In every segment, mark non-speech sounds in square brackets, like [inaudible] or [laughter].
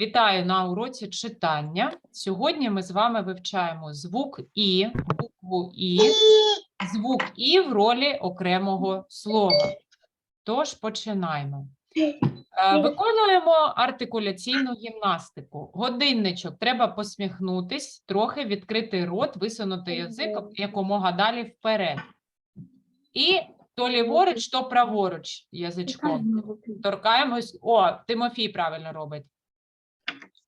Вітаю на уроці читання. Сьогодні ми з вами вивчаємо звук І, букву І, звук І в ролі окремого слова. Тож починаємо. Е, Виконуємо артикуляційну гімнастику. Годинничок треба посміхнутись, трохи відкрити рот, висунути язик якомога далі вперед. І то ліворуч, то праворуч язичком. Торкаємось. О, Тимофій правильно робить.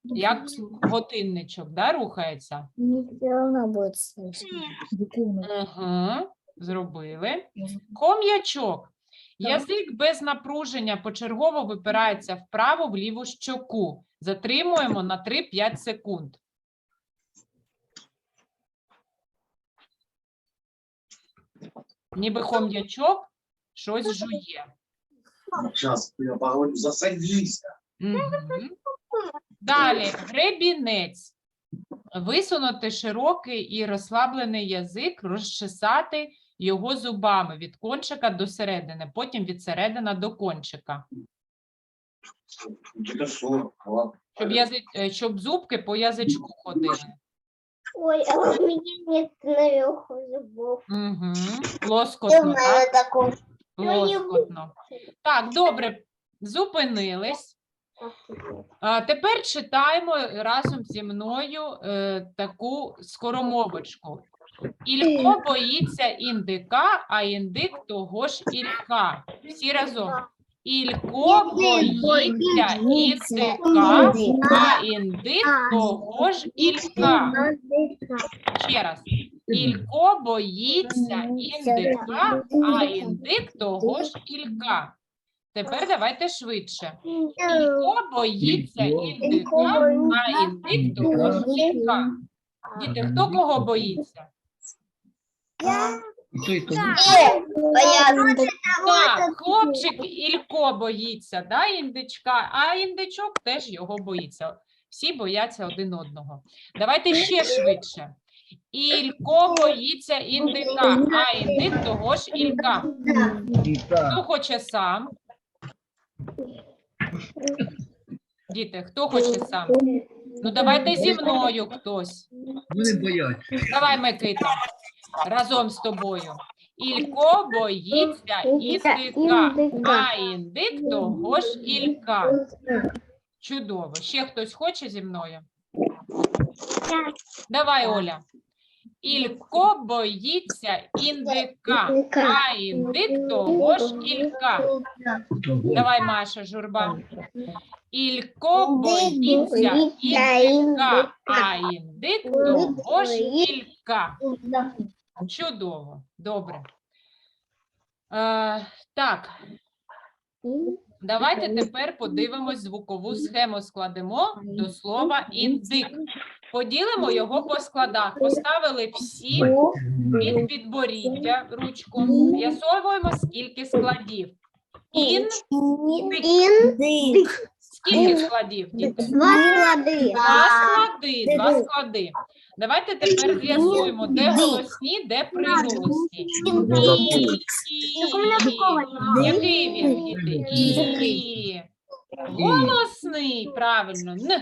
Як годинничок, да, рухається? Не все будет слышно. Угу, зробили. Хом'ячок. Язик без напруження почергово випирається вправо в ліву щоку. Затримуємо на 3-5 секунд. Ніби хом'ячок щось жує. Сейчас я поговорю, засадись. Мгм. Далі гребінець. Висунути широкий і розслаблений язик, розчесати його зубами від кончика до середини, потім від середини до кончика, щоб, язи... е, щоб зубки по язичку ходили. Ой, а у меня нет наверху зубов. Угу. И у Лоскотно, так? такого. Лоскотно. Так, добре, зупинились. Тепер читаємо разом зі мною е, таку скоромовочку. Ілько боїться індика, а індик того ж ілька. Всі разом. Ілько боїться індика, а індик того ж ілька. Ще раз. Ілько боїться індика, а індик того ж ілька. Тепер давайте швидше. Ілько боїться індика, а індик того ж. Діти, хто кого боїться? Так, хлопчик Ілько боїться, да, індичка, а індичок теж його боїться. Всі бояться один одного. Давайте ще швидше. Ілько боїться індика, а індик того ж Ілька. Хто хоче сам? Діти, хто хоче сам? Ну давайте зі мною хтось. Вони бояться. Давай, Микита, разом з тобою. Ілько боїться індика, а індик того ж Ілька. Чудово. Ще хтось хоче зі мною? Давай, Оля. Ілько боїться індика, а індик того ж Ілька. Давай, Маша, журба. Ілько боїться індика, а індик того ж Ілька. Чудово, добре. Е, так, давайте тепер подивимось звукову схему. Складемо до слова індик. Поділимо його по складах. Поставили всі під підборіддя ручку. З'ясовуємо, скільки складів. Ін, Индик. Скільки складів, діти? Два склады. Два склади, два склади. Давайте тепер з'ясуємо, де голосні, де приголосні. І, і. Який він, діти? І. Голосний, правильно. Н, н,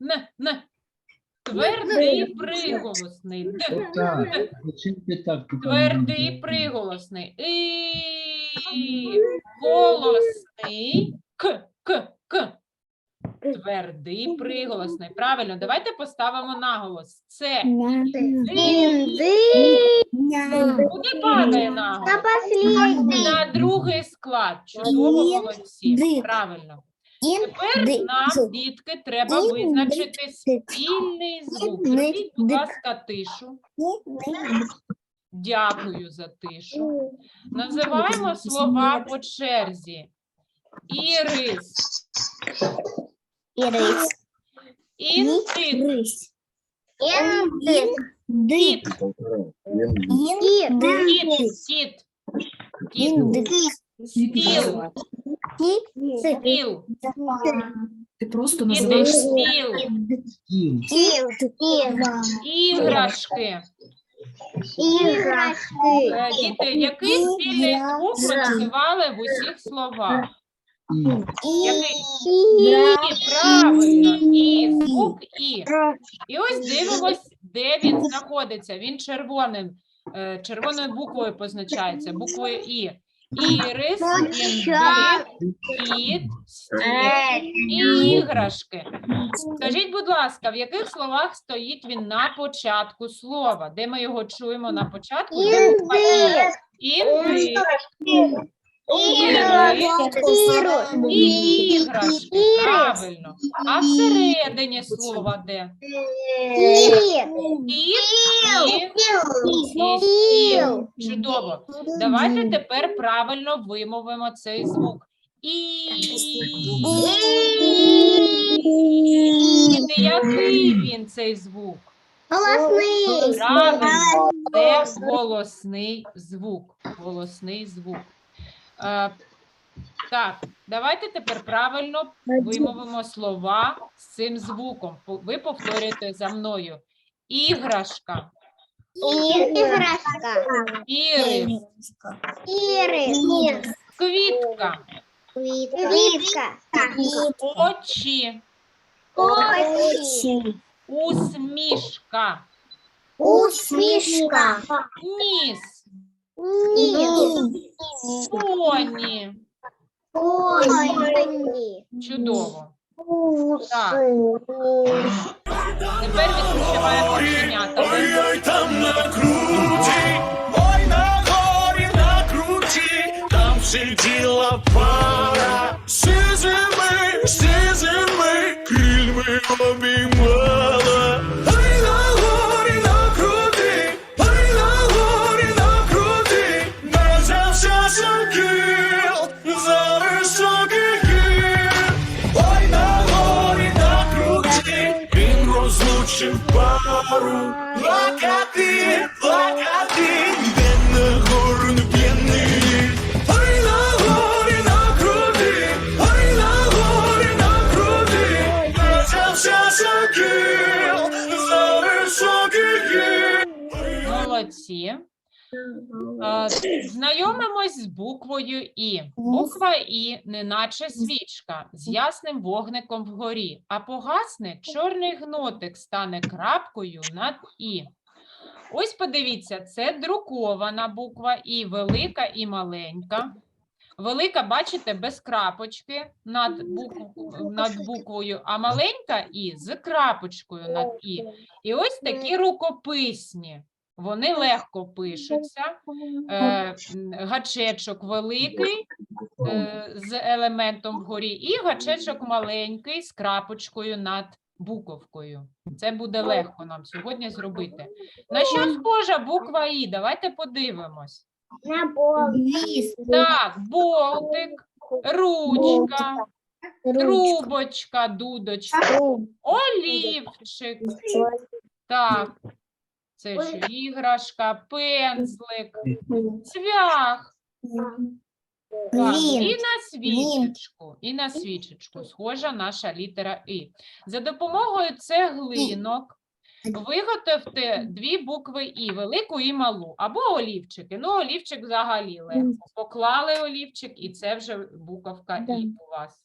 н, н. Твердий приголосний. Д, д. Твердий приголосний. І. Голосний. К, к, к. Твердий приголосний. Правильно, давайте поставимо наголос. Це куди падає наголос? На другий склад. Чудово молодці. Правильно. Тепер нам, дітки, треба визначити спільний звук. Зробіть, будь ласка, тишу. Дякую за тишу. Називаємо слова по черзі. Ірис, Ирис. індик, Ирис. Индик. кіт, Индик. кіт, кіт, стіл, стіл, Ти просто називаєш стіл, Кіл. іграшки. Играшки. Е, Діти, який спільний звук ви називали в усіх словах? І. Який? І, правильно, звук І. І ось дивимось, де він знаходиться. Він червоним, е, червоною буквою позначається, буквою І. Ірис, індик, кіт, стіл і іграшки. Скажіть, будь ласка, в яких словах стоїть він на початку слова? Де ми його чуємо на початку? Де буква І? Індик, іграшки. Правильно. А всередині слова де? Кіт і і. Чудово. Давайте тепер правильно вимовимо цей звук. І який він цей звук? Голосний. Правильно, це голосний звук. Голосний звук. Е, так, давайте тепер правильно вимовимо слова з цим звуком. Ви повторюєте за мною. Іграшка, Іграшка. ірис, Ірис. квітка, Квітка. очі, Очі. усмішка, Усмішка. ніс, Ніс. поні. Коні. Чудово. Так. Тепер відпочиваємо оченята. Ой-ой, там на круті, ой, на горі на круті, там сиділа пара, сизими, сизими, крильми обіймала. Пару. Плакати, плакати, він на гору не п'яний. Ой, на горі на за високий. Молодці. Знайомимось з буквою І. Буква І, неначе свічка, з ясним вогником вгорі, а погасне чорний гнотик стане крапкою над І. Ось подивіться, це друкована буква І, велика і маленька. Велика, бачите, без крапочки над, букв- над буквою, а маленька І з крапочкою над І. І ось такі рукописні. Вони легко пишуться. Е, гачечок великий е, з елементом вгорі, і гачечок маленький з крапочкою над буковкою. Це буде легко нам сьогодні зробити. На що схожа буква І? Давайте подивимось. На. Так, болтик, ручка, трубочка, дудочка, олівчик. Так, це що іграшка, пензлик, цвях. Так, і на свічечку, і на свічечку схожа наша літера І. За допомогою цеглинок виготовте дві букви І, велику і малу, або олівчики. Ну, олівчик взагалі легко. Поклали олівчик, і це вже буковка І у вас.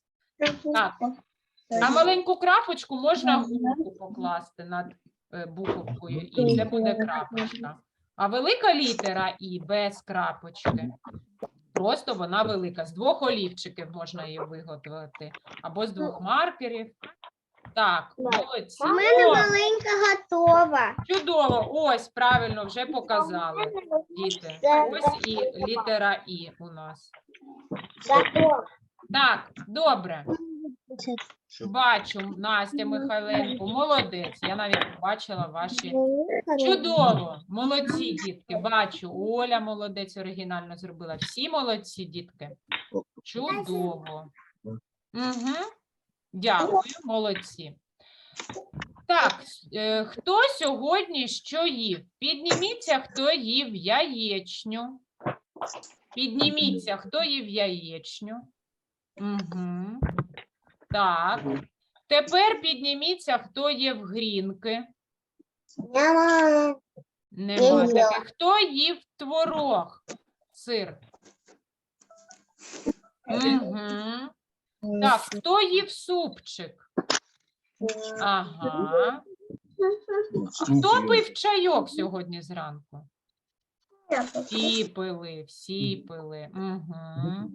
Так. А маленьку крапочку можна губку покласти над буковкою І, це буде крапочка. А велика літера І без крапочки. Просто вона велика. З двох олівчиків можна її виготовити. Або з двох маркерів. Так, молодці. У мене маленька готова. чудово. Ось, правильно, вже показали. Діти. Ось і літера І у нас. Так, добре. Бачу, Настя Михайленко, молодець. Я навіть побачила ваші. Чудово, молодці, дітки. Бачу, Оля молодець, оригінально зробила. Всі молодці, дітки. Чудово. Угу. Дякую, молодці. Так, е, хто сьогодні що їв? Підніміться, хто їв яєчню. Підніміться, хто їв яєчню. Угу. Так. Тепер підніміться, хто є в грінки. Нема Я таких. Хто їв творог? Сир. Угу. Так, хто їв супчик? Ага. Хто пив чайок сьогодні зранку? Всі пили, всі пили. Угу.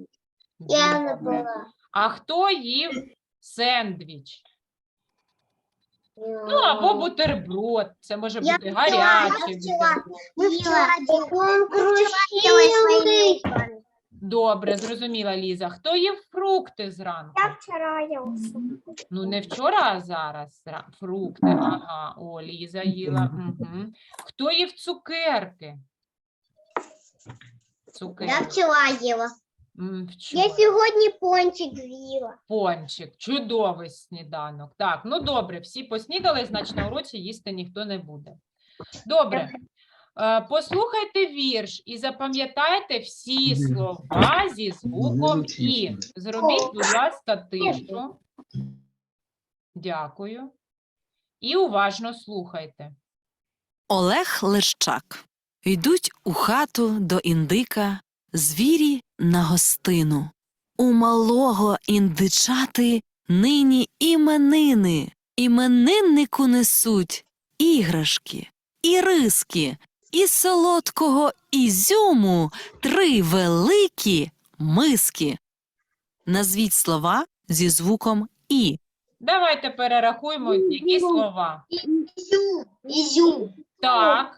Я не була. А хто їв сендвіч? Ну, або бутерброд. Це може Я бути гарячий бутерброд. Мы вчера. Добре, зрозуміла Ліза. Хто їв фрукти зранку? Я вчера ел. Ну, не вчора, а зараз. зра- Фрукти. Ага, о, Ліза їла. Угу. Хто їв цукерки? Я Цукерки. вчера ела. М, Я вчора. сегодня пончик съела. Пончик, чудовий сніданок. Так, ну добре, всі поснідали, значить на уроці їсти ніхто не буде. Добре. Е, Послухайте вірш і запам'ятайте всі слова зі звуком І. Зробіть, будь ласка, тишу. Дякую. І уважно слухайте. Олег Лещак. Йдуть у хату до індика звірі на гостину. У малого індичати нині іменини. Імениннику несуть іграшки, і риски, і солодкого ізюму три великі миски. Назвіть слова зі звуком І. Давайте перерахуємо, які слова. Изюм. Изюм. Так,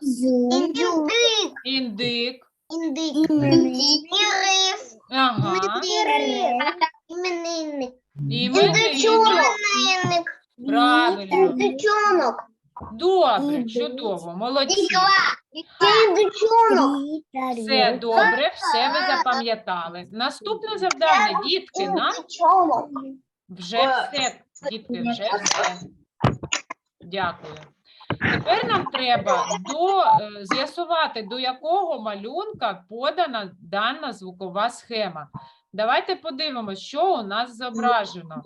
Индюк. індик. Индык. Ага. Іменинник. Именинник. Правильно. Добре, чудово, молодці. Все добре, все ви запам'ятали. Наступне завдання, дітки, нам вже все. Дітки, вже все. Дякую. Тепер нам треба до, е, з'ясувати, до якого малюнка подана дана звукова схема. Давайте подивимося, що у нас зображено.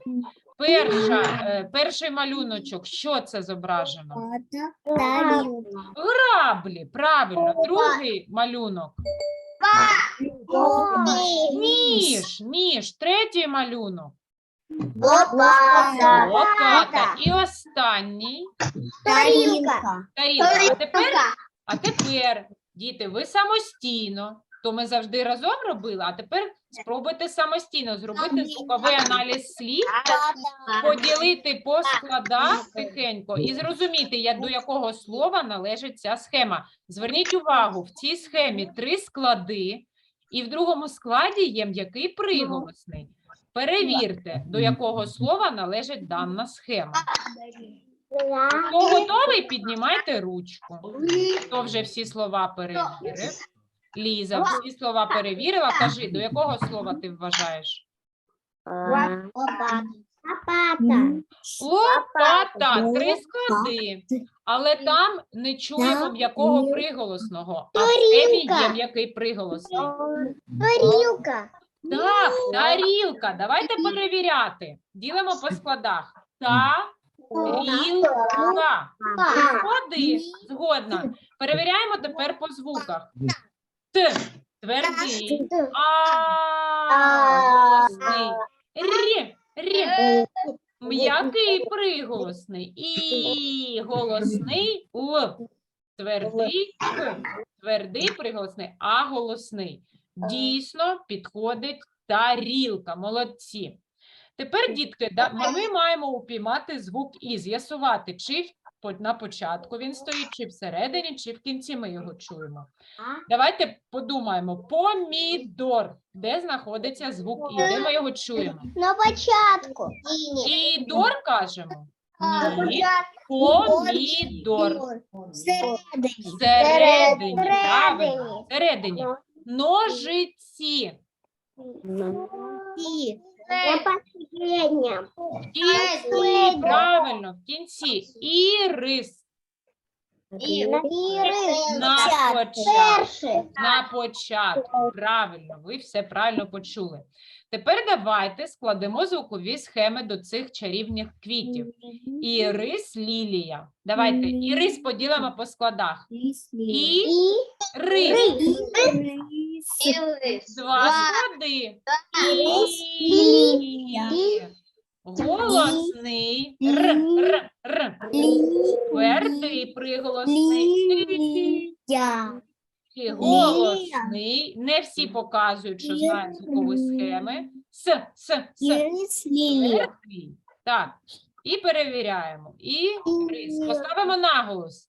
Перша, е, перший малюночок, що це зображено? Граблі, правильно. Другий малюнок. Міш, міш. Третій малюнок. Лопата. Лопата. І останній Тарілка. тарілка. А тепер, а тепер, діти, ви самостійно. То ми завжди разом робили, а тепер спробуйте самостійно зробити звуковий аналіз слів, поділити по складах тихенько і зрозуміти, як до якого слова належить ця схема. Зверніть увагу, в цій схемі три склади, і в другому складі є м'який приголосний. Перевірте, до якого слова належить дана схема. Хто готовий, піднімайте ручку. Хто вже всі слова перевірив? Ліза, всі слова перевірила. Кажи, до якого слова ти вважаєш? Лопата. Лопата, три склади. Але там не чуємо м'якого приголосного, а в схемі є м'який приголосний. Тарілка. Так, тарілка. Давайте перевіряти. Ділимо по складах. Тарілка. Склади. Згодна. Перевіряємо тепер по звуках. Т. Твердий. А. Голосний. Р. Р. М'який приголосний. І голосний Л. Твердий Твердий приголосний, а голосний. Дійсно підходить тарілка. Молодці. Тепер, дітки, да- ми маємо упіймати звук І, з'ясувати, чи на початку він стоїть, чи всередині, чи в кінці ми його чуємо. Давайте подумаємо. Помідор. Де знаходиться звук І? Де ми його чуємо? На початку. І кажемо? Ні. Помідор. Всередині. Правильно. Всередині. Ножиці. И. На последнем. В кінці. Правильно, в кінці. Ірис. Ирис. На початку. На початку. Правильно, ви все правильно почули. Тепер давайте складемо звукові схеми до цих чарівних квітів. Ірис, лілія. Давайте ірис поділимо по складах. І И. рис. Два склади. Ірис. І. голосний р, р, р. Твердий приголосний «и». І голосний. Не всі показують, що знають звукові схеми. С, с, с. Ирис Так. І перевіряємо. І рис. Поставимо наголос.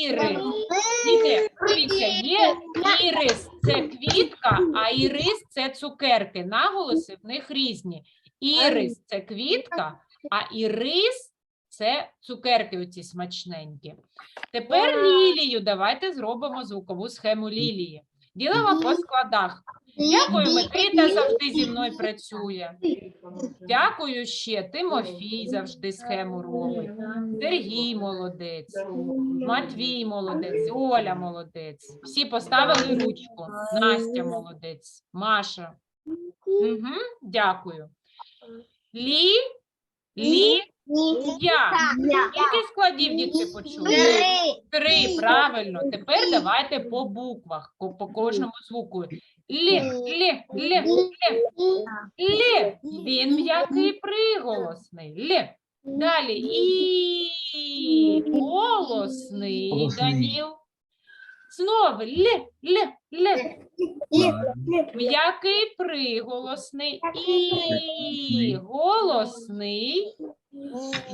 Ірис. Діти, дивіться, є ірис це квітка, а ірис це цукерки. Наголоси в них різні. Ірис це квітка, а ірис це цукерки оці смачненькі. Тепер лілію. Давайте зробимо звукову схему лілії. Ділимо по складах. Дякую, Микита завжди зі мною працює. Дякую ще. Тимофій завжди схему робить. Сергій молодець. Матвій молодець, Оля молодець. Всі поставили ручку. Настя молодець, Маша. Угу, дякую. Лі, лі, я. Скільки складів дітки почули? Три, правильно. Тепер давайте по буквах, по, по кожному звуку. Лі, лі, лі, лі, лі. Він м'який приголосний. Лі. Далі і голосний Голосний. Даніл. Знову лі, лі, лі. М'який приголосний і голосний.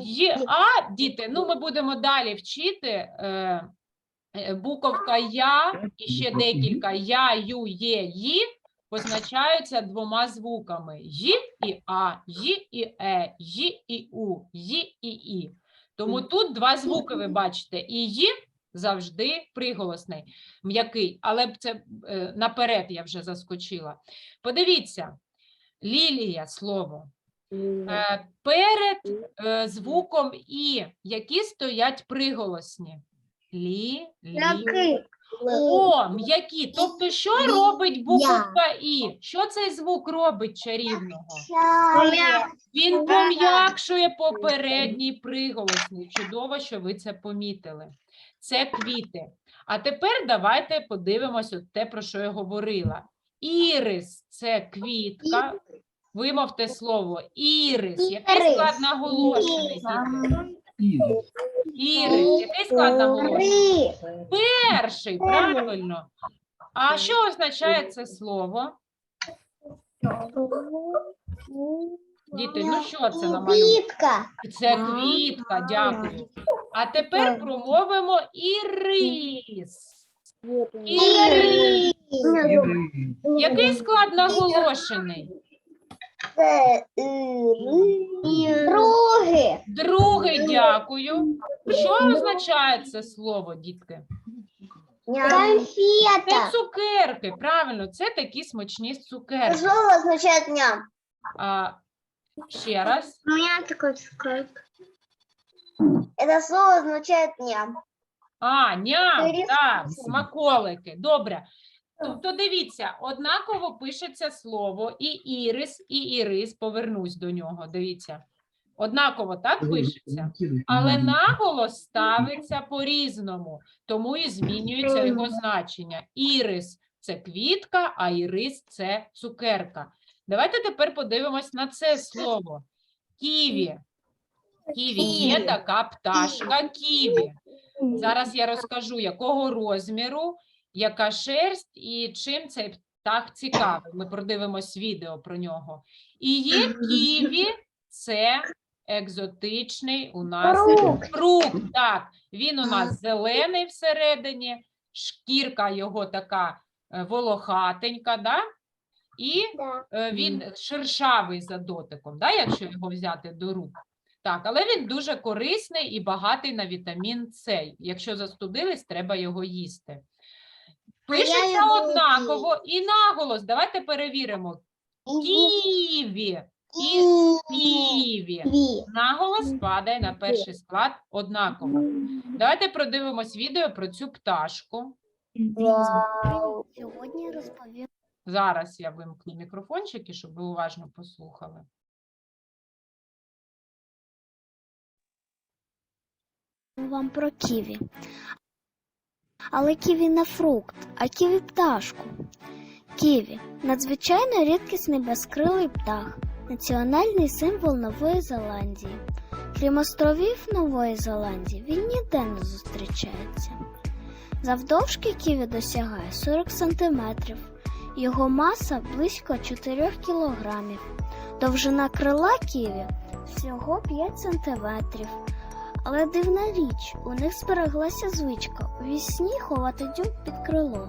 Є, а, діти, ну ми будемо далі вчити. Е, е, буковка Я і ще декілька Я, Ю, Є, Ї позначаються двома звуками Й і А, Й і Е, Й і У, Й і І. Тому тут два звуки ви бачите. І Й завжди приголосний, м'який, але це е, наперед я вже заскочила. Подивіться, лілія слово. Е, перед е, звуком І, які стоять приголосні. Лі, лі. О, м'які. Тобто, що робить буковка І? Що цей звук робить чарівного? Він пом'якшує попередній приголосний. Чудово, що ви це помітили. Це квіти. А тепер давайте подивимося те, про що я говорила. Ірис це квітка. Вимовте слово ірис. Який склад наголошений? Ірис. Ірис. Який склад наголошений? Перший, правильно. А що означає це слово? Діти, ну що це на? Квітка. Це квітка, дякую. А тепер промовимо ірис. Ірис. Який склад наголошений? Другий. Другий, дякую. Що означає це слово, дітки? Це цукерки, правильно, це такі смачні цукерки. Слово означает ням. А, ще раз. У меня такой цукерка. Это слово означает ням. А, ням, Ірис. так, смаколики. Добре. Тобто, дивіться, однаково пишеться слово і ірис, і ірис. Повернусь до нього. Дивіться. Однаково так пишеться. Але наголос ставиться по-різному, тому і змінюється його значення. Ірис це квітка, а ірис це цукерка. Давайте тепер подивимось на це слово. Ківі. Ківі є така пташка ківі. Зараз я розкажу, якого розміру, яка шерсть і чим цей птах цікавий. Ми продивимось відео про нього. І є ківі, це екзотичний у нас Фрукт. фрукт. Так, він у нас зелений всередині, шкірка його така е, волохатенька, да? і Да. е, він шершавий за дотиком, да, якщо його взяти до рук. Так, але він дуже корисний і багатий на вітамін С. Якщо застудились, треба його їсти. Пишеться його однаково і наголос. Давайте перевіримо. Ківі і. Ківі. Наголос падає на перший склад однаково. Давайте продивимось відео про цю пташку. Вау. Сьогодні розповім Зараз я вимкну мікрофончики, щоб ви уважно послухали. Вам про ківі. Але ківі не фрукт, а ківі пташку. Ківі надзвичайно рідкісний безкрилий птах. національний символ Нової Зеландії. Крім островів Нової Зеландії, він ніде не зустрічається. Завдовжки ківі досягає 40 см. Його маса близько 4 кг. Довжина крила ківі всього 5 см. Але дивна річ, у них збереглася звичка у вісні ховати дюб під крило.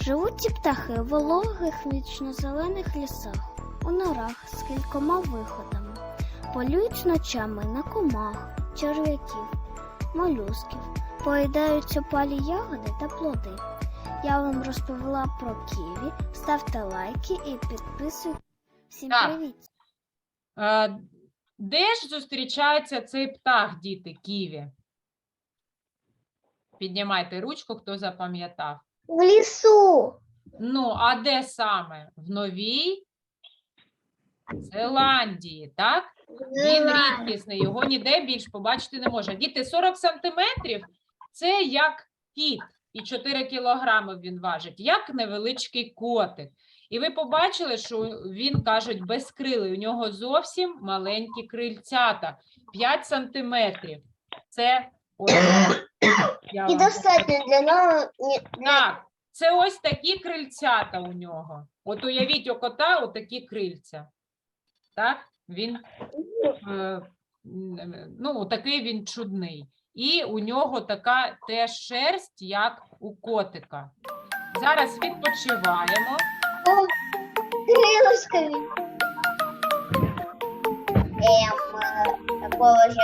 Живуть ці птахи у вологих вічно-зелених лісах, у норах з кількома виходами, полюють ночами на комах, черв'яків, молюсків, поїдають опалі ягоди та плоди. Я вам розповіла про ківі. Ставте лайки і підписуйтесь. Всім привіт! Де ж зустрічається цей птах, діти, ківі? Піднімайте ручку, хто запам'ятав. В лесу. Ну, а де саме? В Новій Зеландії, так? Він рідкісний, його ніде більш побачити не можна. Діти, 40 сантиметрів – це як кіт, і 4 кілограми він важить, як невеличкий котик. І ви побачили, що він, кажуть, безкрилий, у нього зовсім маленькі крильцята, 5 сантиметрів. Це ось, [coughs] я вам Недостаточно для нового... не- так, це ось такі крильцята у нього. От уявіть у кота отакі крильця. Так, він е, м, ну, такий він чудний. І у нього така теж шерсть, як у котика. Зараз відпочиваємо. Крылышками. Эм, э, такого же...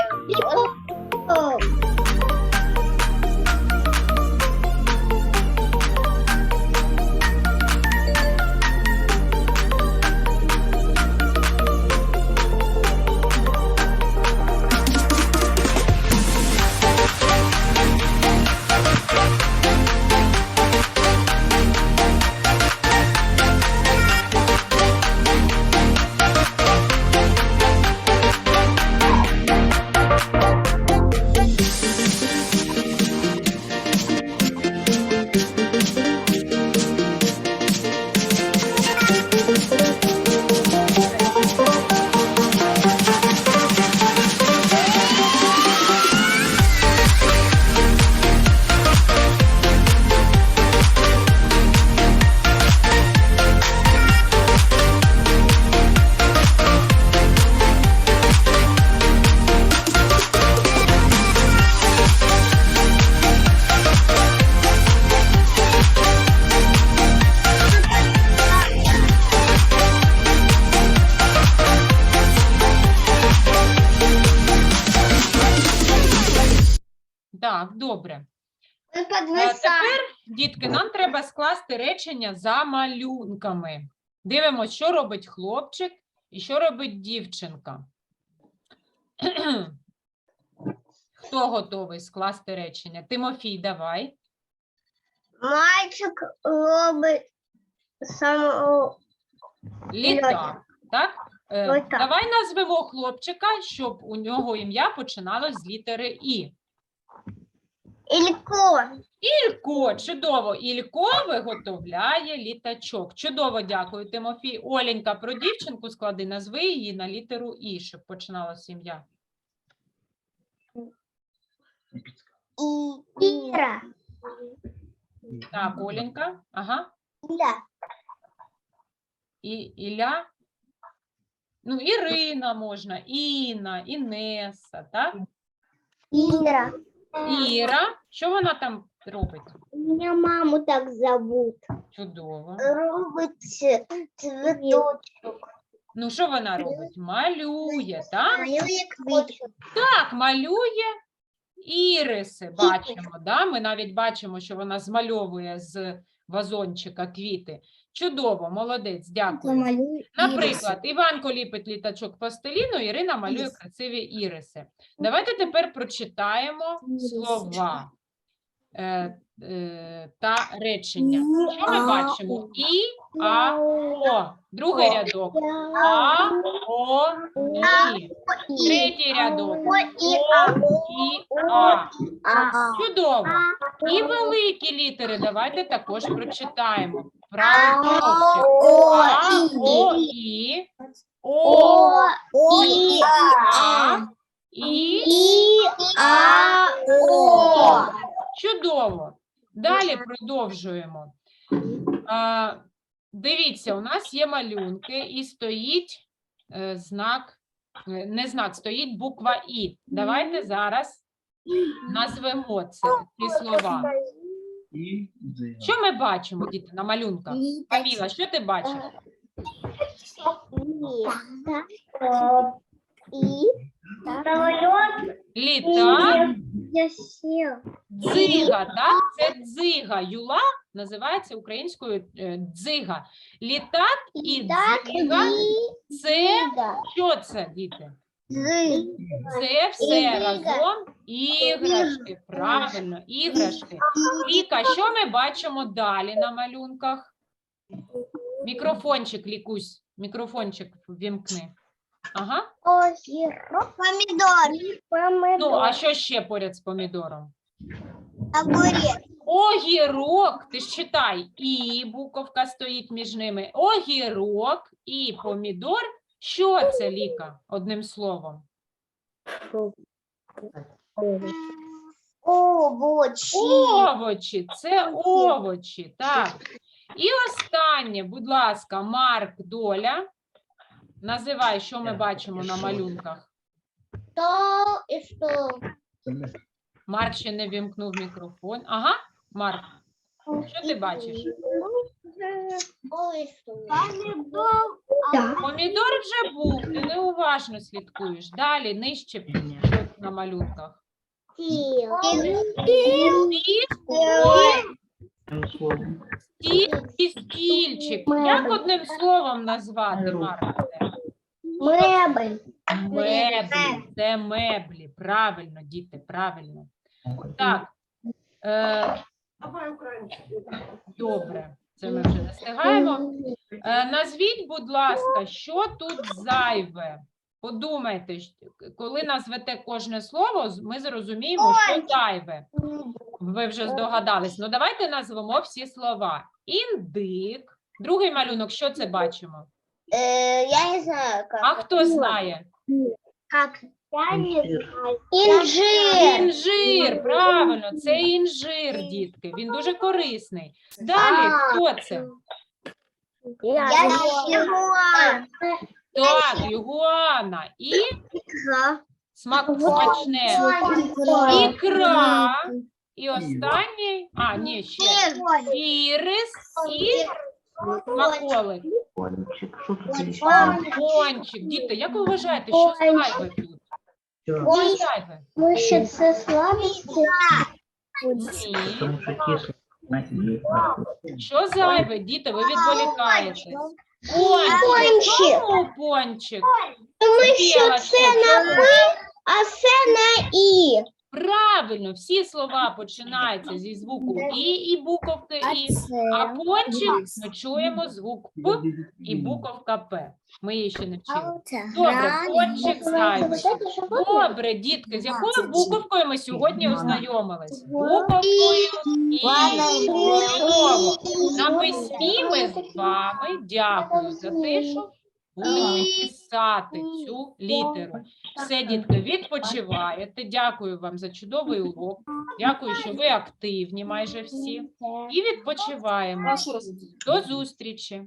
скласти речення за малюнками. Дивимося, що робить хлопчик і що робить дівчинка. [clears throat] Хто готовий скласти речення? Тимофій, давай. Мальчик робить самого... Літак. Так? Е, Літак. Давай назвемо хлопчика, щоб у нього ім'я починалось з літери І. Илько. Ілько, чудово. Ілько виготовляє літачок. Чудово, дякую, Тимофій. Оленька, про дівчинку склади, назви її на літеру І, щоб починалося ім'я. И Ира. Так, Оленька. Ага. Ира. І Ілля. Ну, Ірина можна, Інна, Інеса, так? Ира. Іра. Що вона там робить? Меня маму так зовут. Чудово. Робить цветочек. Ну, що вона робить? Малює, так? Малює квітку. Так, малює іриси. Бачимо, да? Ми навіть бачимо, що вона змальовує з вазончика квіти. Чудово, молодець, дякую. Наприклад, Іванко ліпить літачок пластиліну, Ірина малює красиві іриси. Давайте тепер прочитаємо слова е, е, та речення. Що ми бачимо? І, а, о. Другий рядок. А, о, і. Третій рядок. І, О, і, а. Чудово. І великі літери давайте також прочитаємо. Правильно. О, А, і. О, І, О, И, А, І. А, О. Чудово. Далі продовжуємо. Дивіться, у нас є малюнки і стоїть е, знак, е, не знак, стоїть буква І. Давайте зараз назвемо це, ці слова. Що ми бачимо, діти, на малюнках? Каміла, що ти бачиш? Самолет, Літак, я дзига, так? Це дзига. Юла називається українською е, дзига. Літак і Так, дзига це що це, діти? Це все разом іграшки. Правильно, іграшки. Ліка, що ми бачимо далі на малюнках? Мікрофончик, Лікусь, мікрофончик вімкни. Ага. Огірок. Помидор. Помидор. Ну, а що ще поряд з помідором? Огурец. Огірок, ти ж читай, і буковка стоїть між ними. Огірок і помідор. Що це, Ліка, одним словом? Овощи. Овочі, це овочі, так. І останнє, будь ласка, Марк Доля. Називай, що ми бачимо на малюнках. Что и что? Марк ще не вімкнув мікрофон. Ага, Марк, що ти бачиш? Помидор. Помідор вже був, ти неуважно слідкуєш. Далі, нижче, що на малюнках. Стіл і стільчик. Як одним словом назвати, Марк? Мебель. Меблі, це меблі. Правильно, діти, правильно. Так. Е, добре, це ми вже не встигаємо. Е, назвіть, будь ласка, що тут зайве? Подумайте, коли назвете кожне слово, ми зрозуміємо, що зайве. Ви вже здогадались. Ну, давайте назвемо всі слова. Індик. Другий малюнок, що це бачимо? Э, я не знаю, как. А хто знає? Как? Я не знаю. Инжир. Інжир, правильно, це інжир, дітки. Він дуже корисний. Далі, хто це? Я Ягуар. Так, Югуана. І смак смачне. Ікра. І останній, а, ні, ще ірис і смаколик. Пончик. Діти, як ви вважаєте, що зайве тут? Що зайве? Мышцы слабости. Ні. Що зайве, діти, ви відволікаєтесь. Пончик. Чому пончик? Тому що це на? П, а це на І. Правильно, всі слова починаються зі звуку І і буковки І. А пончик ми чуємо звук П і буковка П. Ми її ще не вчили. Добре, пончик зайвий. Добре, дітки, з якою буковкою ми сьогодні ознайомились? Буковкою І. Чудово. На письмі ми з вами дякую за те, що будемо писати цю літеру. Все, дітки, відпочиваєте. Дякую вам за чудовий урок. Дякую, що ви активні майже всі. І відпочиваємо. До зустрічі.